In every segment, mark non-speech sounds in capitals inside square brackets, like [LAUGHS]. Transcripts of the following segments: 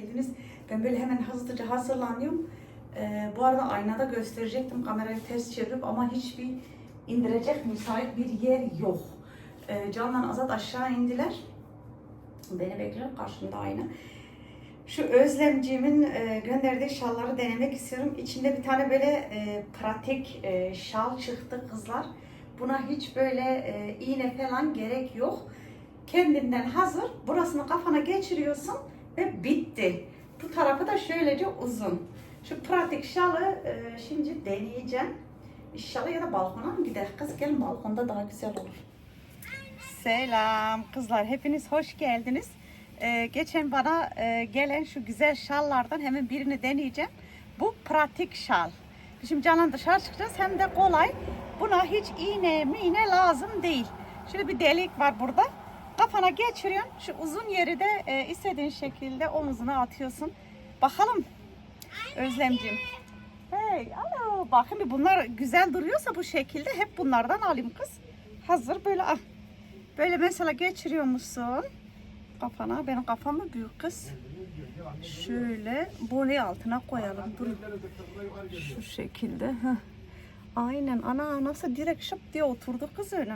geldiniz. Ben böyle hemen hızlıca hazırlanıyorum. Ee, bu arada aynada gösterecektim kamerayı ters çevirip ama hiçbir indirecek müsait bir yer yok. Ee, Can'la Azat aşağı indiler. Beni bekliyor karşımda ayna. Şu Özlemciğimin e, gönderdiği şalları denemek istiyorum. İçinde bir tane böyle e, pratik e, şal çıktı kızlar. Buna hiç böyle e, iğne falan gerek yok. Kendinden hazır. Burasını kafana geçiriyorsun ve bitti. Bu tarafı da şöylece uzun. Şu pratik şalı e, şimdi deneyeceğim. İnşallah ya da balkona mı gider? Kız gelin balkonda daha güzel olur. Selam kızlar. Hepiniz hoş geldiniz. Ee, geçen bana e, gelen şu güzel şallardan hemen birini deneyeceğim. Bu pratik şal. Şimdi Canan dışarı çıkacağız hem de kolay. Buna hiç iğne miğne lazım değil. Şöyle bir delik var burada. Kafana geçiriyorsun. Şu uzun yeri de e, istediğin şekilde omuzuna atıyorsun. Bakalım Özlemciğim. Hey, alo. Bakın bir bunlar güzel duruyorsa bu şekilde hep bunlardan alayım kız. Hazır böyle ah. Böyle mesela geçiriyor musun? Kafana. Benim kafam mı büyük kız? Şöyle boneyi altına koyalım. Durun. Şu şekilde. Heh. Aynen. Ana nasıl direkt şıp diye oturdu kız öyle.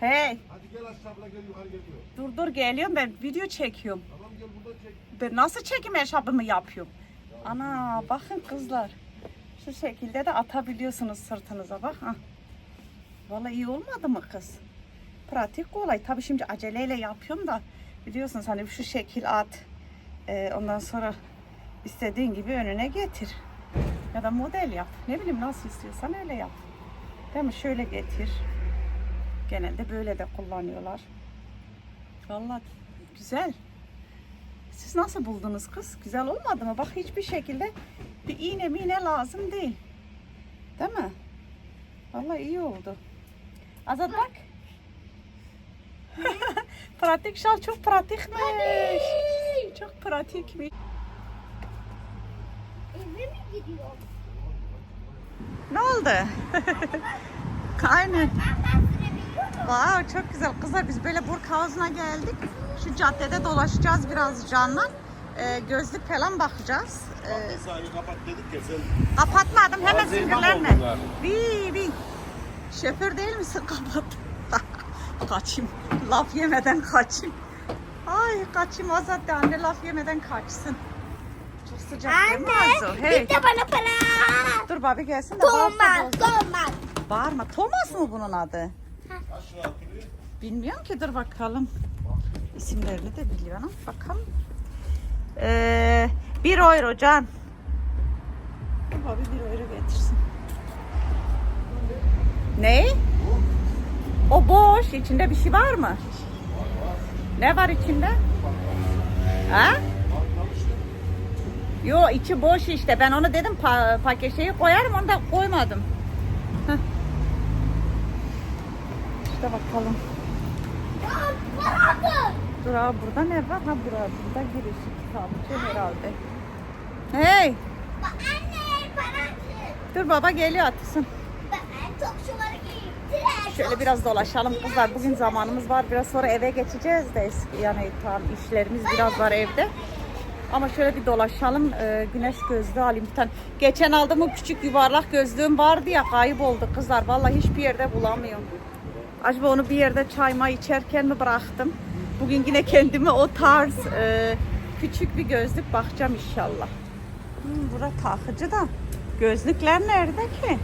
Hey. Hadi gel aşağıya gel yukarı geliyor. Dur dur geliyorum ben video çekiyorum. Tamam gel burada çek. Ben nasıl çekim eşabımı yapıyorum? Ana bakın kızlar. Şu şekilde de atabiliyorsunuz sırtınıza bak. Ha. Vallahi iyi olmadı mı kız? Pratik kolay. Tabii şimdi aceleyle yapıyorum da biliyorsunuz hani şu şekil at. Ee, ondan sonra istediğin gibi önüne getir. Ya da model yap. Ne bileyim nasıl istiyorsan öyle yap. Değil mi? Şöyle getir. Genelde böyle de kullanıyorlar. Vallahi güzel. Siz nasıl buldunuz kız? Güzel olmadı mı? Bak hiçbir şekilde bir iğne miğne lazım değil. Değil mi? Vallahi iyi oldu. Azat bak. [LAUGHS] pratik şal çok pratikmiş. Çok pratikmiş. Eve mi gidiyor? Ne oldu? [LAUGHS] Aynen. Ben ben sürebiliyor muyum? Wow, çok güzel. Kızlar biz böyle Burk Havuzı'na geldik. Şu caddede dolaşacağız biraz canla. Ee, gözlük falan bakacağız. Ee, Sahibi kapat dedik ya sen. kapatmadım hemen Azeri sinirlenme. mahvoldular. Bi bi. Şoför değil misin? [LAUGHS] Kapat. kaçayım. Laf yemeden kaçayım. Ay kaçayım Azat de anne laf yemeden kaçsın. Çok sıcak değil mi Arzu? Anne, Hey. bir de bana para. Dur babi gelsin de Thomas, bol- Thomas. Bağırma. Thomas mı bunun adı? Bilmiyorum ki dur bakalım. İsimlerini de biliyorum. Bakalım. Ee, bir euro can. Abi bir euro getirsin. Ne? O boş. İçinde bir şey var mı? Ne var içinde? Ha? Yo içi boş işte. Ben onu dedim pa paket şeyi koyarım onu da koymadım. Heh. İşte bakalım. Ya, para atın. Dur abi burada ne var? Ha burada, burada giriş kitapçı herhalde. Hey dur baba geliyor. Tren, Şöyle biraz dolaşalım kızlar. Bugün zamanımız var. Biraz sonra eve geçeceğiz de eski- yani tam işlerimiz biraz var evde. Ama şöyle bir dolaşalım. Ee, güneş gözlüğü alayım bir tane. Geçen aldığım küçük yuvarlak gözlüğüm vardı ya kayboldu kızlar. Vallahi hiçbir yerde bulamıyorum. Acaba onu bir yerde çayma içerken mi bıraktım? Bugün yine kendime o tarz e, küçük bir gözlük bakacağım inşallah. Hmm, bura takıcı da. Gözlükler nerede ki?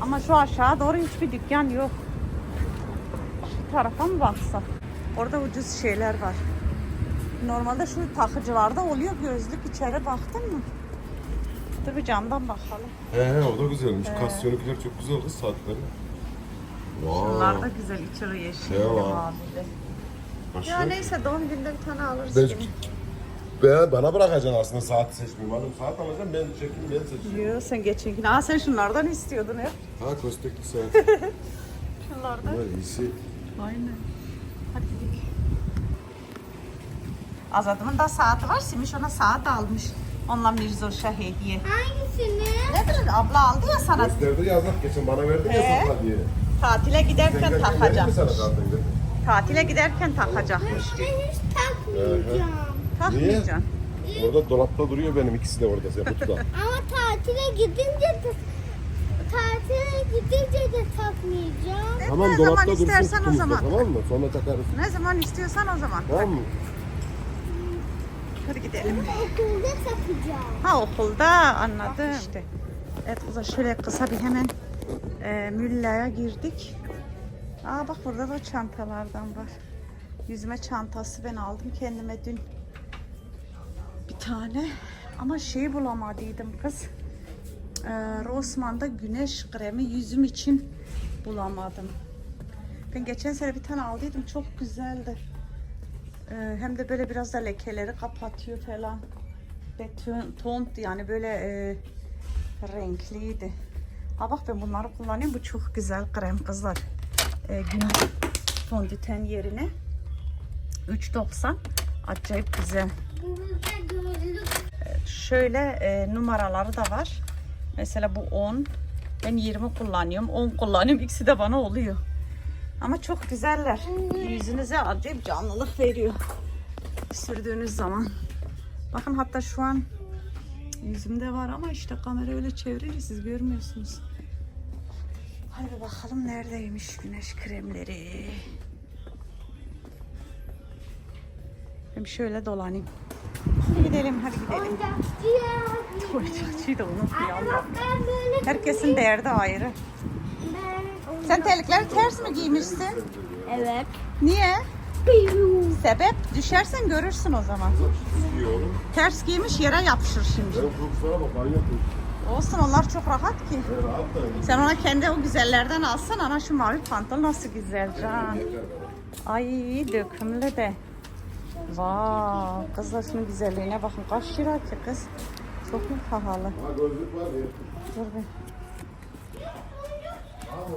Ama şu aşağı doğru hiçbir dükkan yok. Şu tarafa mı baksak? Orada ucuz şeyler var. Normalde şu takıcılarda oluyor gözlük içeri baktın mı? Dur bir camdan bakalım. He he o da güzelmiş. Kasyonunkiler çok güzel kız saatleri. Bunlar da Vay. güzel içeri yeşil. Ne var? mavili. Ya Aşağı. neyse doğum günde bir tane alırız. Ben, ben, bana bırakacaksın aslında saat seçmeyeyim. Madem saat alacağım ben çekeyim ben seçeyim. Yo, sen geçen gün. Aa sen şunlardan istiyordun hep. Ha kostekli saat. [LAUGHS] Şunlardan. Bunlar iyisi. Aynen. Hadi gidelim. Azad'ımın da saati var. Simiş ona saat almış. Onunla Mirzoş'a hediye. Hangisini? Ne bileyim abla aldı ya sana. Gösterdi yazdık geçen bana verdin He? ya sakla diye. Tatile giderken giderken? Tatile giderken takacakmış. Ben hiç takmayacağım. Takmayacaksın. Orada dolapta duruyor benim ikisi de orada sen kutuda. [LAUGHS] Ama tatile gidince de tatile gidince de takmayacağım. tamam ne zaman istersen o zaman. tamam mı? Sonra takarız. Ne zaman istiyorsan o zaman. Tamam mı? Hadi gidelim. Okulda takacağım. Ha okulda anladım. İşte. Evet kızlar şöyle kısa bir hemen e, Mülla'ya girdik. Aa bak burada da çantalardan var. Yüzme çantası ben aldım kendime dün. Bir tane. Ama şeyi bulamadıydım kız. Ee, Rossmann'da güneş kremi yüzüm için bulamadım. Ben geçen sene bir tane aldıydım. Çok güzeldi. Ee, hem de böyle biraz da lekeleri kapatıyor falan. Ve tont yani böyle e, renkliydi. Ha bak ben bunları kullanıyorum. Bu çok güzel krem kızlar. E, günah fondöten yerine 3.90 acayip güzel. Gözlük Şöyle e, numaraları da var. Mesela bu 10. Ben 20 kullanıyorum. 10 kullanıyorum. İkisi de bana oluyor. Ama çok güzeller. Yüzünüze acayip canlılık veriyor. Sürdüğünüz zaman. Bakın hatta şu an yüzümde var ama işte kamera öyle çevirince siz görmüyorsunuz. Hadi bakalım neredeymiş güneş kremleri. Ben şöyle dolanayım. Hadi gidelim, hadi gidelim. Tuvaletçiyi de unutmayalım. Herkesin derdi ayrı. Sen terlikleri ters mi giymişsin? Evet. Niye? Sebep? Düşersen görürsün o zaman. Ters giymiş yere yapışır şimdi. Olsun onlar çok rahat ki. Sen ona kendi o güzellerden alsan ana şu mavi pantolon nasıl güzel can. Ay dökümlü de. Vay kızlar şunun güzelliğine bakın kaç lira ki kız. Çok mu pahalı? Dur bir.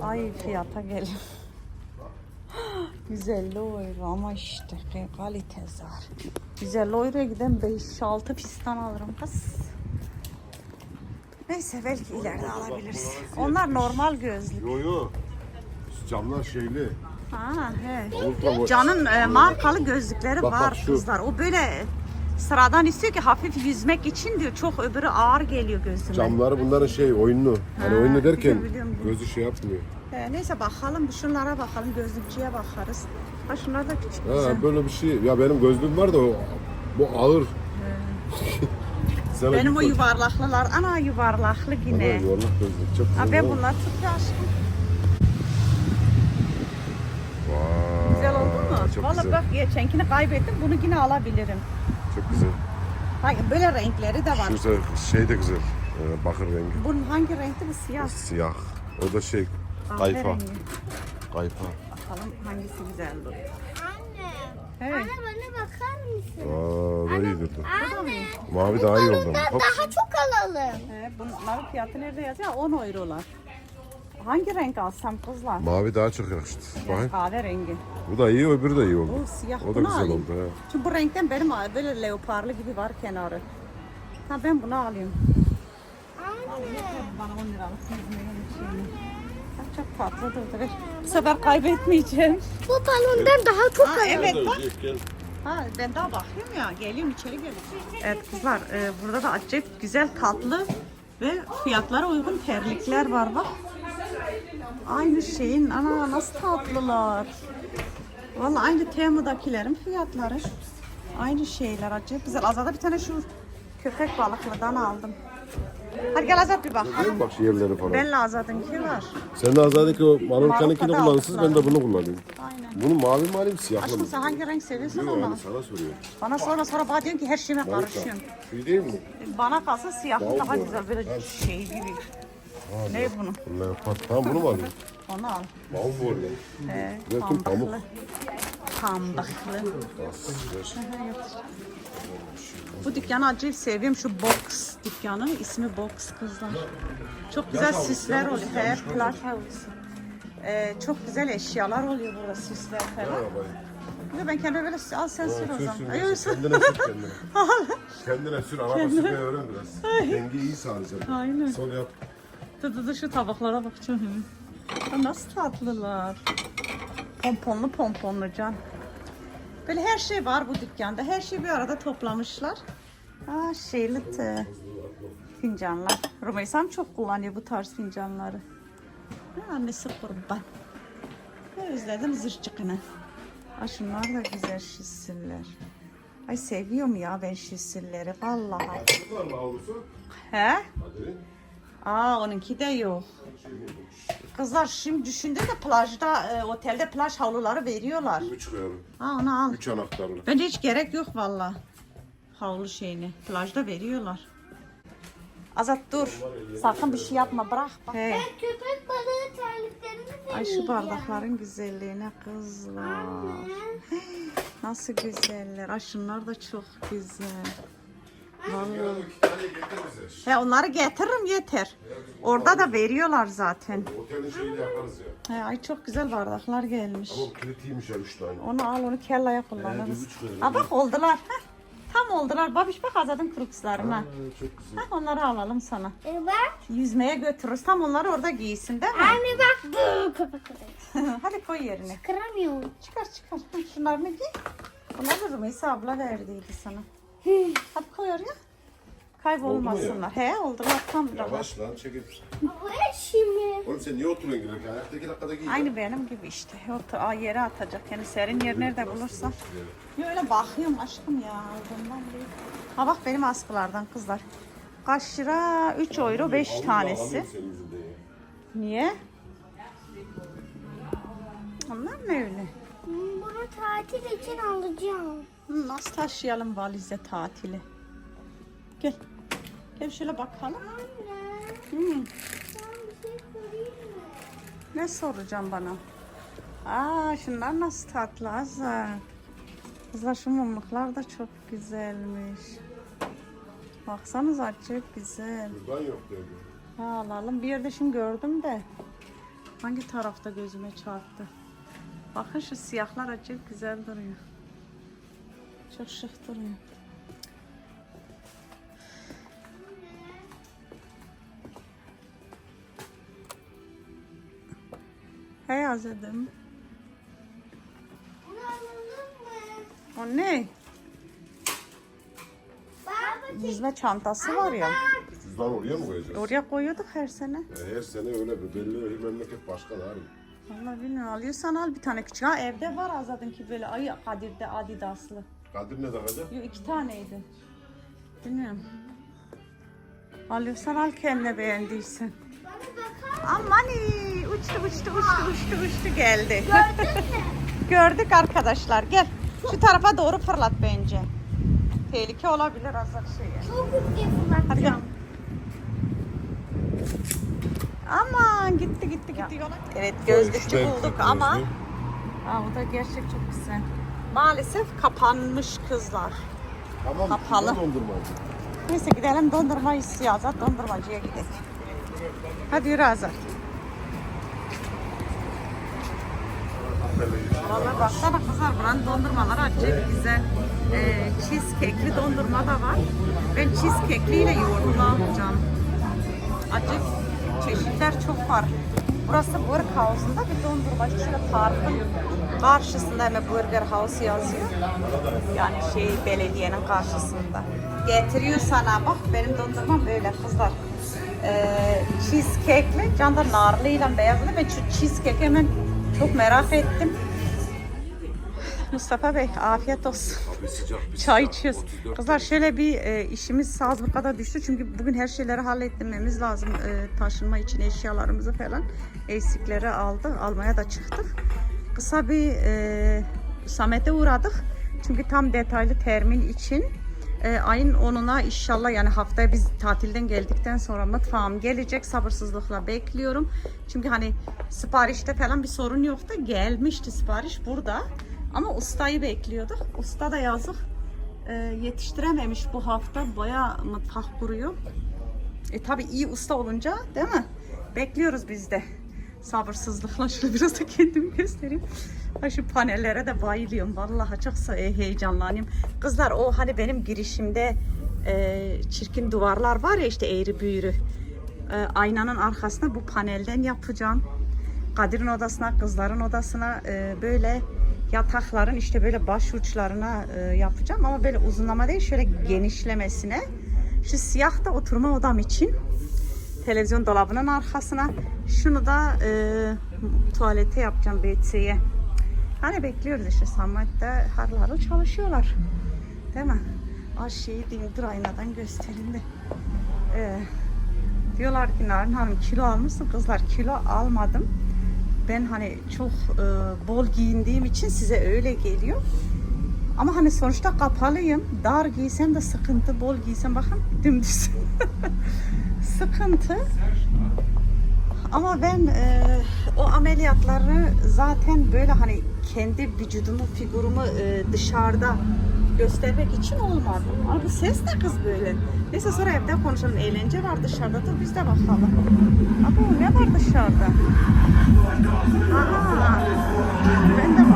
Ay fiyata gelin. [LAUGHS] 150 euro ama işte kalite zar. 150 euroya giden 5-6 fistan alırım kız. Neyse belki ileride alabiliriz. Onlar normal gözlük. Yo yo. Camlar şeyli. Ha he. Ultra Can'ın e, markalı gözlükleri Bak, bak var şu. kızlar. O böyle sıradan istiyor ki hafif yüzmek için diyor. Çok öbürü ağır geliyor gözüme. Camları bunların şey oyunlu. Hani Ha, oyunlu derken biliyorum, biliyorum. gözü şey yapmıyor. He, neyse bakalım şunlara bakalım gözlükçüye bakarız. Ha şunlar da küçük güzel. Ha böyle bir şey. Ya benim gözlüğüm var da o, bu ağır. Sana Benim o bir- yuvarlaklılar. Ana yuvarlaklı Ana, yine. yuvarlak gözlük. Çok güzel. Ha, ben değil mi? bunlar tutuyor aşkım. Vay, Güzel oldu mu? Çok Vallahi güzel. bak geçenkini kaybettim. Bunu yine alabilirim. Çok güzel. Hayır, böyle renkleri de var. Şu se- şey de güzel. Ee, bakır rengi. Bunun hangi renkti bu siyah? Siyah. O da şey kayfa. Kahverengi. Kayfa. Bakalım hangisi güzel duruyor. Anne. Evet. Anne bana bakar mısın? Aa, da iyi durdu. Anne. Mavi daha iyi oldu. Daha çok alalım. He, bunların fiyatı nerede yazıyor? 10 eurolar. Hangi renk alsam kızlar? Mavi daha çok yakıştı. Bakın. Kahverengi. Bu da iyi, öbürü de iyi oldu. Bu siyah. O da güzel alayım. oldu. He. Çünkü bu renkten benim böyle leoparlı gibi var kenarı. Ha ben bunu alayım. Anne. Bana 10 liralık. Bak çok tatlı durdu. Bu sefer kaybetmeyeceğim. Bu balondan daha çok Ha, evet bak. Ha, ben daha bakıyorum ya. Geliyorum içeri geliyorum. Evet kızlar e, burada da acayip güzel tatlı ve fiyatlara uygun terlikler var bak. Aynı şeyin ana nasıl tatlılar. Vallahi aynı Temu'dakilerin fiyatları. Aynı şeyler acayip güzel. Azada bir tane şu köpek balıklıdan aldım. Hadi gel Azat bir bak. Mi bak şu yerleri falan. Bella Azat'ınki var. Sen de Azad'daki o Marokkan'ınkini kullanırsınız, ben de bunu kullanayım. Aynen. Bunu mavi mi alayım, siyahlı Aşkım mı? sen hangi renk seviyorsun Yok onu? sana soruyorum. Bana sonra sonra bana diyorsun ki her şeyime karışıyorsun. Şey değil mi? Bana kalsa siyahlı daha bu. güzel böyle şey gibi. Ne bunu? Yapar. Tamam bunu mu alayım? Onu al. Mal bu orada. He, Ve tüm pamuk. Pambıklı. Bu dükkanı acayip seviyorum. Şu box dükkanı. ismi box kızlar. Çok güzel süsler oluyor. He, havlusu. Ee, çok güzel eşyalar oluyor burada süsler falan. Ya ben kendime böyle al sen sür o zaman. Ay, öyle sür. Kendine sür kendine. [LAUGHS] kendine sür. Araba sürmeyi öğren biraz. Dengeyi iyi sağlayacaksın. Aynen. Sol yap. Dur şu tabaklara bakacağım. Ya Nasıl tatlılar. Pomponlu pomponlu can. Böyle her şey var bu dükkanda. Her şeyi bir arada toplamışlar. Aa şeyli t- fincanlar. Rümeysam çok kullanıyor bu tarz fincanları. Ha, annesi kurban. Ne özledim zırçıkını. Aa, şunlar da güzel şişsiller. Ay seviyorum ya ben şişsilleri vallahi. Var mı havlusu? He? Hadi. Aa onunki de yok. Kızlar şimdi düşündüm de plajda, e, otelde plaj havluları veriyorlar. Bir buçuk euro. Ha onu al. Üç anahtarlı. Bence hiç gerek yok valla. Havlu şeyini. Plajda veriyorlar. Azat dur. Sakın bir şey yapma bırak. Bak. Hey. Ben köpek balığı terliklerini Ay şu bardakların güzelliğine kızlar. Nasıl güzeller. Ay şunlar da çok güzel. Vallahi. İki tane getir bize. He onları getiririm yeter. Orada da veriyorlar zaten. Otelin şeyini yaparız ya. He, ay çok güzel bardaklar gelmiş. Ama kilitiymiş ya üç tane. Onu al onu kellaya kullanırız. bir buçuk euro. Ha bak oldular. Heh, tam oldular. Babiş bak Azad'ın krukslarına. Ha, çok güzel. Heh, onları alalım sana. E bak. Yüzmeye götürürüz. Tam onları orada giysin değil mi? Anne bak bu köpek [LAUGHS] balığı. Hadi koy yerine. Kıramıyorum. Çıkar çıkar. Heh, Şunlarını giy. Bunları da Rümeysa abla verdiydi sana. Hadi koy oraya. Kaybolmasınlar. He oldular tam rahat. Yavaş lan çekil. Bu eşimi. Oğlum sen niye oturuyorsun girerken? Ayakta iki dakikada giy. ya. Aynı benim gibi işte. O ta- yere atacak. Yani serin yer nerede bulursa. Ya öyle bakıyorum aşkım ya. Bundan değil. Ha bak benim askılardan kızlar. Kaç lira? 3 euro 5 Havlu da tanesi. Niye? Onlar ne öyle? Hmm, Bunu tatil için alacağım. Nasıl taşıyalım valize tatili? Gel. Gel şöyle bakalım. Anne. Bir şey sorayım mı? ne soracağım bana? Aa şunlar nasıl tatlı Azar. Kızlar şu mumluklar da çok güzelmiş. Baksanıza çok güzel. Buradan yok dedi. Ha, alalım. Bir yerde şimdi gördüm de. Hangi tarafta gözüme çarptı? Bakın şu siyahlar acayip güzel duruyor. Çok şık duruyor. Hey mı? O ne? Yüzme çantası var ya. Cüzdan oraya mı koyacağız? Oraya koyuyorduk her sene. E, her sene öyle bir belli bir memleket başka da abi. Vallahi bilmiyorum. Alıyorsan al bir tane küçük. Ha evde var Azad'ın ki böyle ayı Kadir'de Adidas'lı. Kadir ne takacak? Yok iki taneydi. Bilmiyorum. Alıyorsan al kendine beğendiysen. bana bakar Amani uçtu uçtu uçtu uçtu uçtu geldi. Gördün mü? [LAUGHS] Gördük arkadaşlar gel. Şu tarafa doğru fırlat bence. Tehlike olabilir azar şeye. Çok hızlı Hadi gel. fırlatacağım. Aman gitti gitti gitti yola. Evet gözlükçü bulduk ama Aa, o da gerçek çok güzel. Maalesef kapanmış kızlar. Tamam. Kapalı. Dondurmacı. Neyse gidelim dondurma istiyor Azat. Dondurmacıya gidelim. Hadi yürü Azat. Vallahi baksana kızlar buranın dondurmaları acayip güzel. Ee, cheesecake'li dondurma da var. Ben cheesecake'liyle yoğurtlu alacağım. Acayip çeşitler çok var. Burası Burger House'unda bir dondurmacı. Şöyle parkın karşısında hemen Burger House yazıyor. Yani şey belediyenin karşısında. Getiriyor sana bak benim dondurmam böyle kızlar. Ee, cheesecake'li, can da narlıyla beyazlı. Ben şu cheesecake hemen çok merak ettim. Mustafa Bey afiyet olsun. Bir sıcak bir Çay sıcak. içiyoruz. 34 Kızlar şöyle bir e, işimiz sazlıkada düştü. Çünkü bugün her şeyleri halletmemiz lazım. E, taşınma için eşyalarımızı falan. Eksikleri aldı. Almaya da çıktık. Kısa bir e, Samet'e uğradık. Çünkü tam detaylı termin için e, ayın 10'una inşallah yani haftaya biz tatilden geldikten sonra mutfağım gelecek. Sabırsızlıkla bekliyorum. Çünkü hani siparişte falan bir sorun yoktu. Gelmişti sipariş burada. Ama ustayı bekliyorduk. Usta da yazık e, yetiştirememiş bu hafta. Bayağı mutfak kuruyor. E tabi iyi usta olunca değil mi? Bekliyoruz biz de. Sabırsızlıkla şöyle biraz da kendimi göstereyim. Ay şu panellere de bayılıyorum. Vallahi çok e, heyecanlanıyorum. Kızlar o hani benim girişimde e, çirkin duvarlar var ya işte eğri büğrü. E, aynanın arkasına bu panelden yapacağım. Kadir'in odasına, kızların odasına e, böyle yatakların işte böyle baş uçlarına e, yapacağım ama böyle uzunlama değil şöyle genişlemesine. Şu siyah da oturma odam için televizyon dolabının arkasına. Şunu da e, tuvalete yapacağım WC'ye. Hani bekliyoruz işte Samet'te harıl çalışıyorlar. Değil mi? Az şeyi diyeyim dur aynadan göstereyim de. Ee, diyorlar ki Narin Hanım kilo almışsın kızlar kilo almadım. Ben hani çok e, bol giyindiğim için size öyle geliyor. Ama hani sonuçta kapalıyım. Dar giysem de sıkıntı, bol giysem bakın dümdüz. [LAUGHS] sıkıntı. Ama ben e, o ameliyatları zaten böyle hani kendi vücudumu, figürümü e, dışarıda göstermek için olmadı. Ama bu ses ne kız böyle? Neyse sonra evde konuşalım. Eğlence var dışarıda da biz de bakalım. Ama ne var dışarıda? Aha, ben de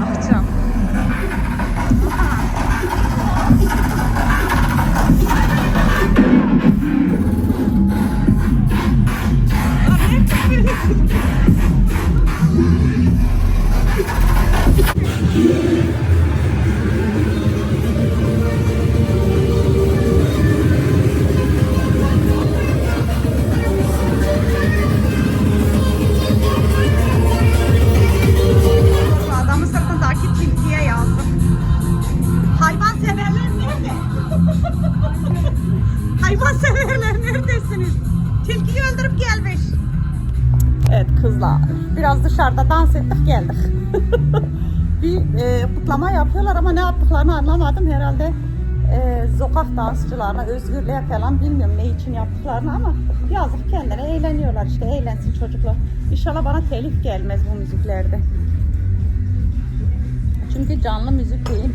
dansçılarına, özgürlüğe falan bilmiyorum ne için yaptıklarını ama yazık kendine eğleniyorlar işte eğlensin çocuklar. İnşallah bana telif gelmez bu müziklerde. Çünkü canlı müzik değil.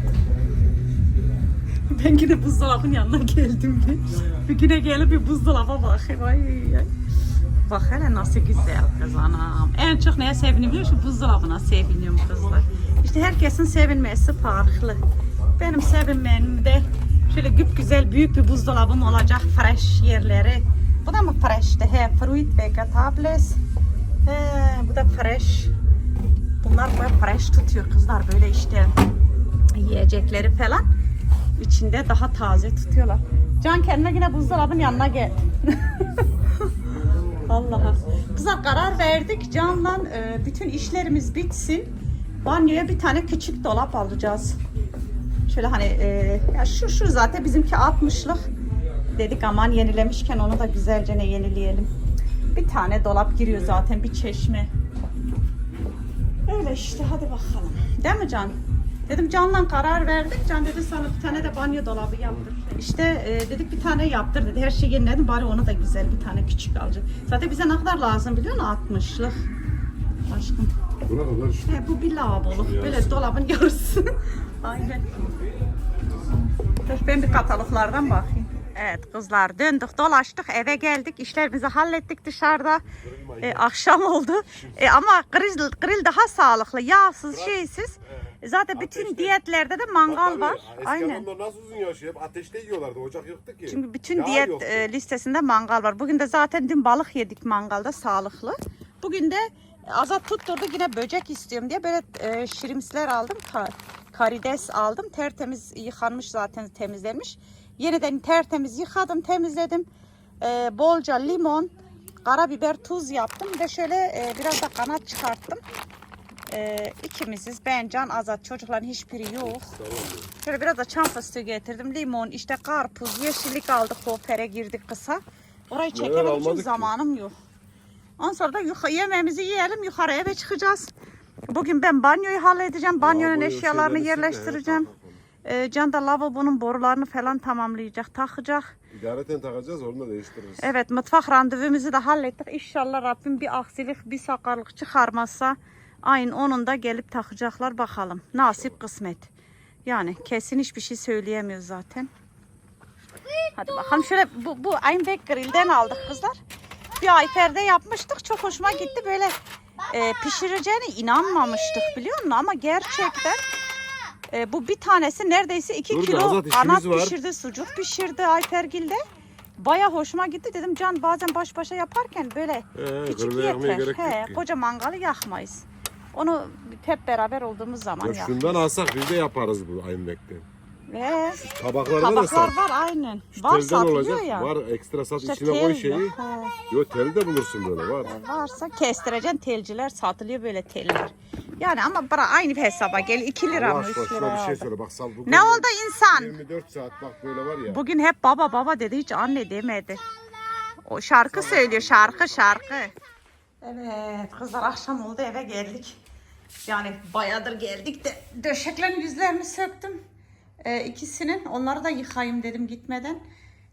Ben yine buzdolabının yanına geldim. Bir güne gelip bir buzdolaba bakayım. Ay, ay. Bak hele nasıl güzel kız anam. En çok neye biliyor musun? Buzdolabına seviniyorum kızlar. İşte herkesin sevinmesi farklı. Benim sevinmem de şöyle güp güzel büyük bir buzdolabım olacak. Fresh yerleri. Bu da mı fresh? De he, fruit vegetables. He, bu da fresh. Bunlar böyle fresh tutuyor kızlar böyle işte yiyecekleri falan içinde daha taze tutuyorlar. Can kendine yine buzdolabının yanına gel. [LAUGHS] Allah'a. Kızlar karar verdik Can'la e, bütün işlerimiz bitsin. Banyoya bir tane küçük dolap alacağız. Şöyle hani e, ya şu şu zaten bizimki 60'lık. Dedik aman yenilemişken onu da güzelce ne yenileyelim. Bir tane dolap giriyor zaten bir çeşme. Öyle işte hadi bakalım. Değil mi Can? Dedim Can'la karar verdik. Can dedi sana bir tane de banyo dolabı yaptır. İşte e, dedik bir tane yaptır dedi. Her şeyi yeniledim bari onu da güzel bir tane küçük alacak. Zaten bize ne kadar lazım biliyor musun? 60'lık. Aşkım. Buna kadar şu. He, bu bir lavabolu. Yarısı. Böyle dolabın yarısı. [LAUGHS] Aynen. Dur ben bir kataloglardan bakayım. Evet kızlar döndük dolaştık eve geldik işlerimizi hallettik dışarıda E, akşam oldu E, ama grill, grill daha sağlıklı yağsız şeysiz zaten bütün Ateşte. diyetlerde de mangal var Eski aynen adamlar nasıl uzun yaşıyor? Hep ateşte yiyorlardı. Ocak yoktu ki. çünkü bütün Yağ diyet yoktu. e, listesinde mangal var bugün de zaten dün balık yedik mangalda sağlıklı bugün de Azat tutturdu yine böcek istiyorum diye böyle e, şirimsler aldım ka- karides aldım tertemiz yıkanmış zaten temizlenmiş yeniden tertemiz yıkadım temizledim E, bolca limon karabiber tuz yaptım ve şöyle e, biraz da kanat çıkarttım e, ikimiziz ben Can Azat çocukların hiçbiri yok Şöyle biraz da çam fıstığı getirdim. Limon, işte karpuz, yeşillik aldık. Hopere girdik kısa. Orayı almadık ki? zamanım yok. Ondan sonra da yemeğimizi yiyelim. Yukarı eve çıkacağız. Bugün ben banyoyu halledeceğim. Banyonun eşyalarını yerleştireceğim. Ee, Can da lavabonun borularını falan tamamlayacak, takacak. İdareten takacağız onu da değiştiririz. Evet mutfak randevumuzu da hallettik. İnşallah Rabbim bir aksilik, bir sakarlık çıkarmazsa ayın 10'unda gelip takacaklar bakalım. Nasip kısmet. Yani kesin hiçbir şey söyleyemiyoruz zaten. Hadi bakalım şöyle bu, bu Einbeck Grill'den aldık kızlar. Bir Ayfer'de yapmıştık. Çok hoşuma gitti. Böyle e, pişireceğine inanmamıştık biliyor musun? Ama gerçekten e, bu bir tanesi neredeyse 2 Dur da kilo Azat, işimiz kanat var. pişirdi, sucuk pişirdi Ayfergil'de. Baya hoşuma gitti dedim Can bazen baş başa yaparken böyle Ee, küçük yakmaya yeter. gerek yok He, ki. koca mangalı yakmayız. Onu hep beraber olduğumuz zaman Ya yak. şundan alsak biz de yaparız bu Ayınbek'ten. Ve Tabaklarda da tabaklar sat. var aynen. Şu Var telden satılıyor olacak. ya. Var ekstra sat İşte içine koy tel şeyi. yok, he. Yo tel de bulursun böyle var. Varsa kestireceksin telciler satılıyor böyle teller. Yani ama bana aynı hesaba gel 2 lira Allah mı 3 aşkına şuna lira bir şey söyle bak sal bugün Ne oldu insan? 24 saat bak böyle var ya. Bugün hep baba baba dedi hiç anne demedi. O şarkı söylüyor şarkı şarkı. Evet kızlar akşam oldu eve geldik. Yani bayadır geldik de döşeklerin yüzlerini söktüm. Ee, ikisinin onları da yıkayayım dedim gitmeden.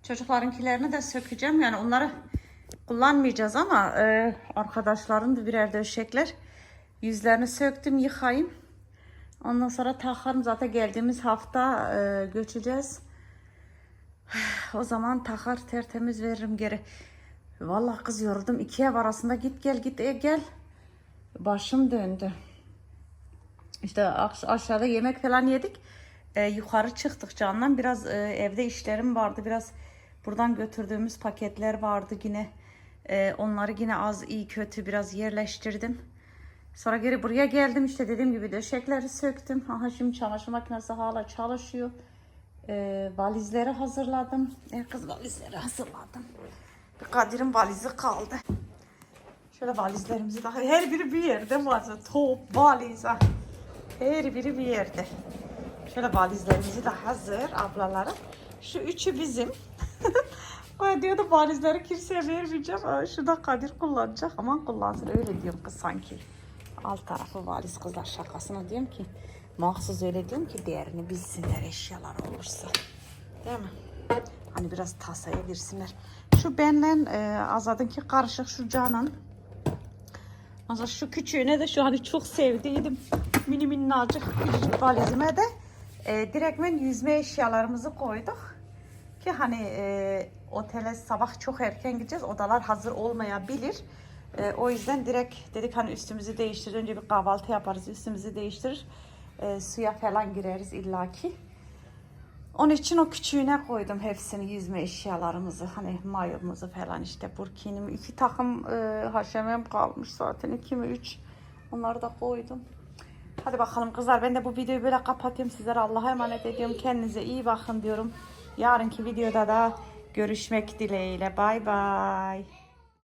Çocuklarınkilerini de sökeceğim. Yani onları kullanmayacağız ama e, arkadaşların da birer döşekler. Yüzlerini söktüm yıkayayım. Ondan sonra takarım zaten geldiğimiz hafta e, göçeceğiz. [SIGHS] O zaman takar tertemiz veririm geri. Vallahi kız yoruldum. İki ev arasında git gel git e, gel. Başım döndü. İşte aş- aşağıda yemek falan yedik. Ee, yukarı çıktık candan. Biraz e, evde işlerim vardı. Biraz buradan götürdüğümüz paketler vardı yine. Ee, onları yine az iyi kötü biraz yerleştirdim. Sonra geri buraya geldim işte dediğim gibi döşekleri söktüm. Aha şimdi çamaşır makinesi hala çalışıyor. Ee, valizleri hazırladım. E, kız valizleri hazırladım. Kadir'in valizi kaldı. Şöyle valizlerimizi daha her biri bir yerde var. Top, valiz. ah. Her biri bir yerde. Şöyle valizlerimizi de hazır ablalara. Şu üçü bizim. [LAUGHS] Ben diyordu valizleri kimseye vermeyeceğim. Şu da Kadir kullanacak. Aman kullansın öyle diyorum kız sanki. Alt tarafı valiz kızlar şakasına diyorum ki. Mahsus öyle diyorum ki değerini bilsinler eşyalar olursa. Değil mi? Hani biraz tasaya girsinler. Şu benle e, Azad'ınki karışık şu Canan. Mesela şu küçüğüne de şu hani çok sevdiydim. Mini minnacık küçücük valizime de e, direktmen yüzme eşyalarımızı koyduk. Ki hani e, otele sabah çok erken gideceğiz. Odalar hazır olmayabilir. E, o yüzden direkt dedik hani üstümüzü değiştir. Önce bir kahvaltı yaparız. Üstümüzü değiştirir. E, suya falan gireriz illaki. Onun için o küçüğüne koydum hepsini yüzme eşyalarımızı. Hani mayomuzu falan işte burkinimi. iki takım e, haşemem kalmış zaten. iki mi üç. Onları da koydum. Hadi bakalım kızlar ben de bu videoyu böyle kapatıyorum. Sizlere Allah'a emanet ediyorum. Kendinize iyi bakın diyorum. Yarınki videoda da görüşmek dileğiyle. Bay bay.